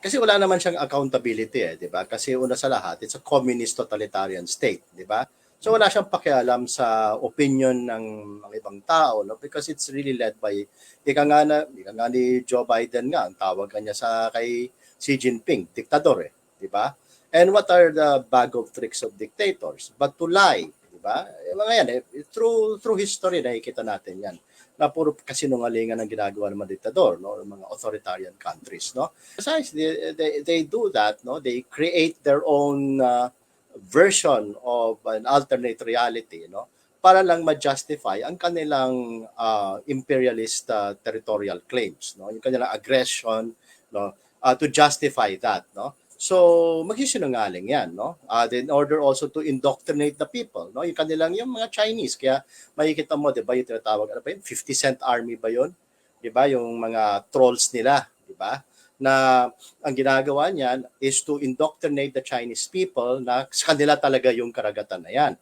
kasi wala naman siyang accountability eh, 'di ba? Kasi una sa lahat, it's a communist totalitarian state, 'di ba? So wala siyang pakialam sa opinion ng mga ibang tao, no? Because it's really led by ika nga na, ika nga ni Joe Biden nga, ang tawag niya sa kay Xi Jinping, diktador eh, 'di ba? And what are the bag of tricks of dictators? But to lie, 'di ba? Eh, mga yan, eh, through through history nakikita natin 'yan na puro kasinungalingan ang ginagawa ng mga diktador, no, ng mga authoritarian countries, no. Besides, they, they, they do that, no, they create their own uh, version of an alternate reality, no, para lang ma-justify ang kanilang uh, imperialist uh, territorial claims, no, yung kanilang aggression, no, uh, to justify that, no. So, magsisinungaling yan, no? Uh, in order also to indoctrinate the people, no? Yung kanilang, yung mga Chinese, kaya makikita mo, di ba, yung tinatawag, ano ba yun? 50 Cent Army ba yun? Di ba? Yung mga trolls nila, di ba? Na ang ginagawa niyan is to indoctrinate the Chinese people na sa kanila talaga yung karagatan na yan.